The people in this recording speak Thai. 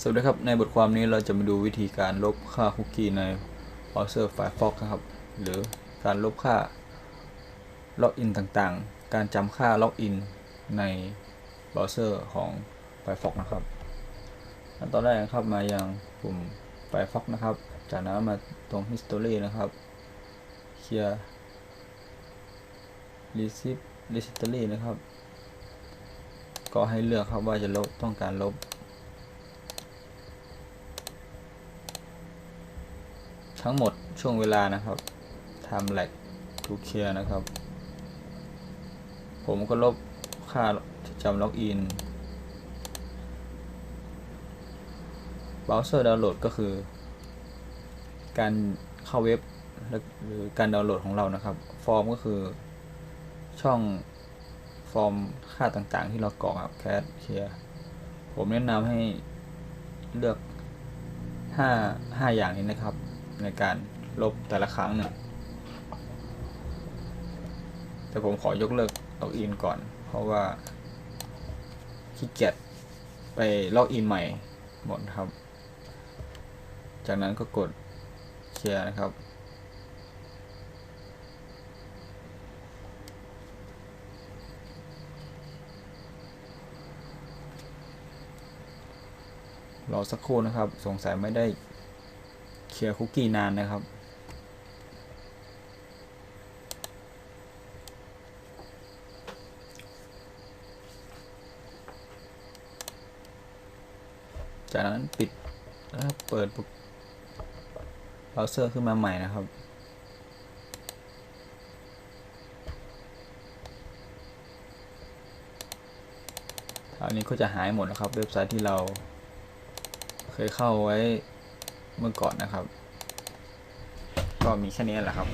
สวัสดีครับ ในบทความนี้เราจะมาดูวิธีการลบค่าคุกกี้ในเบราว์เซอร์ Firefox นะครับ หรือการลบค่าล็อกอินต่างๆ การจำค่าล็อกอินในเบราว์เซอร์ของ Firefox นะครับขั้นตอนแรกนะครับมายังปุ่ม Firefox นะครับ จากนั้นมาตรง History นะครับเคลียร์ Receipt History นะครับ ก็ให้เลือกครับว่าจะลบต้องการลบ ทั้งหมดช่วงเวลานะครับ time lag to clear นะครับ ผมก็ลบค่าจำล็อกอิน browser download ก็คือ การเข้าเว็บหรือการดาวน์โหลดของเรานะครับ ฟอร์มก็คือช่องฟอร์มค่าต่างๆ ที่เรากรอกครับ cat clear ผมแนะนำให้เลือก 5 5 อย่างนี้นะครับ ในการลบแต่ละครั้งเนี่ยแต่ผมขอยกเลิกล็อกอินก่อน เพราะว่าขี้เกียจไปล็อกอินใหม่หมดครับ จากนั้นก็กดเคลียร์นะครับรอสักครู่นะครับ สงสัยไม่ได้ เคลียร์คุกกี้นานนะครับ จากนั้นปิดแล้วเปิดเบราว์เซอร์ขึ้นมาใหม่นะครับอันนี้ก็จะหายหมดนะครับ เว็บไซต์ที่เราเคยเข้าไว้ เมื่อก่อนนะครับ ก็มีแค่นี้แหละครับ